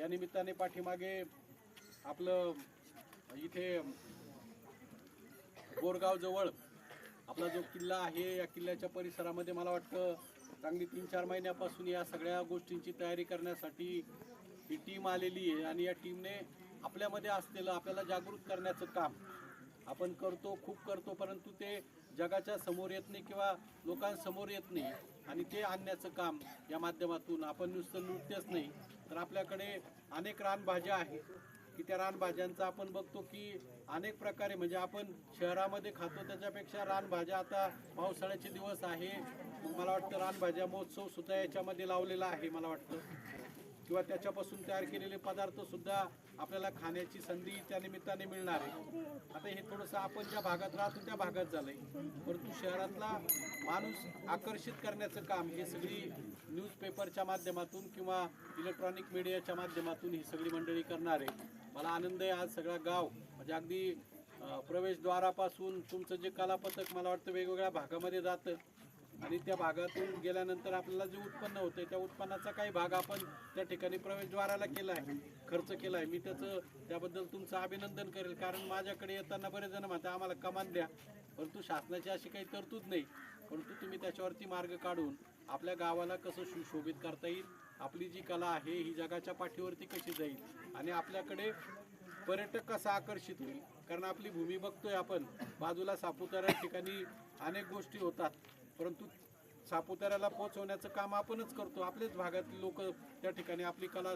या निमित्ताने पाठीमागे आपलं इथे गोरगावजवळ आपला जो किल्ला आहे या किल्ल्याच्या परिसरामध्ये मला वाटतं चांगली तीन चार महिन्यापासून या सगळ्या गोष्टींची तयारी करण्यासाठी ही टीम आलेली आहे आणि या टीमने आपल्यामध्ये असलेलं आपल्याला जागृत करण्याचं काम आपण करतो खूप करतो परंतु ते जगाच्या समोर येत नाही किंवा लोकांसमोर येत नाही. आणि ते आणण्याचं काम या माध्यमातून आपण नुसतं नृत्यच नाही. तर आपल्याकडे अनेक रानभाज्या आहेत. की त्या रानभाज्यांचा आपण बघतो की अनेक प्रकारे म्हणजे आपण शहरामध्ये खातो त्याच्यापेक्षा रानभाज्या आता पावसाळ्याचे दिवस आहे. मला वाटतं रानभाज्या महोत्सव सुद्धा याच्यामध्ये लावलेला आहे मला वाटतं. किंवा त्याच्यापासून तयार केलेले पदार्थ सुद्धा आपल्याला खाण्याची संधी त्या निमित्ताने मिळणार आहे. आता हे थोडंसं आपण ज्या भागात राहतो त्या भागात झालंय. परंतु शहरातला माणूस आकर्षित करण्याचं काम हे सगळी न्यूजपेपरच्या माध्यमातून किंवा इलेक्ट्रॉनिक मीडियाच्या माध्यमातून ही सगळी मंडळी करणार आहे. मला आनंद आहे आज सगळा गाव म्हणजे अगदी प्रवेशद्वारापासून तुमचं जे कलापथक मला वाटतं वेगवेगळ्या भागामध्ये जातं. आणि त्या भागातून गेल्यानंतर आपल्याला जे उत्पन्न होतं त्या उत्पन्नाचा काही भाग आपण त्या ठिकाणी प्रवेशद्वाराला केला आहे खर्च केला आहे. मी त्याचं त्याबद्दल तुमचं अभिनंदन करेल कारण माझ्याकडे येताना बरेच जण म्हणतात आम्हाला कमान द्या. परंतु शासनाची अशी काही तरतूद नाही. परंतु तुम्ही त्याच्यावरती मार्ग काढून आपल्या गावाला कसं सुशोभित करता येईल आपली जी कला आहे ही जगाच्या पाठीवरती कशी जाईल आणि आपल्याकडे पर्यटक कसा आकर्षित होईल? कारण आपली भूमी बघतोय आपण बाजूला सापुतारा ठिकाणी अनेक गोष्टी होतात. परंतु सापुताऱ्याला पोहोचवण्याचं काम आपणच करतो. आपल्याच भागातली लोक त्या ठिकाणी आपली कला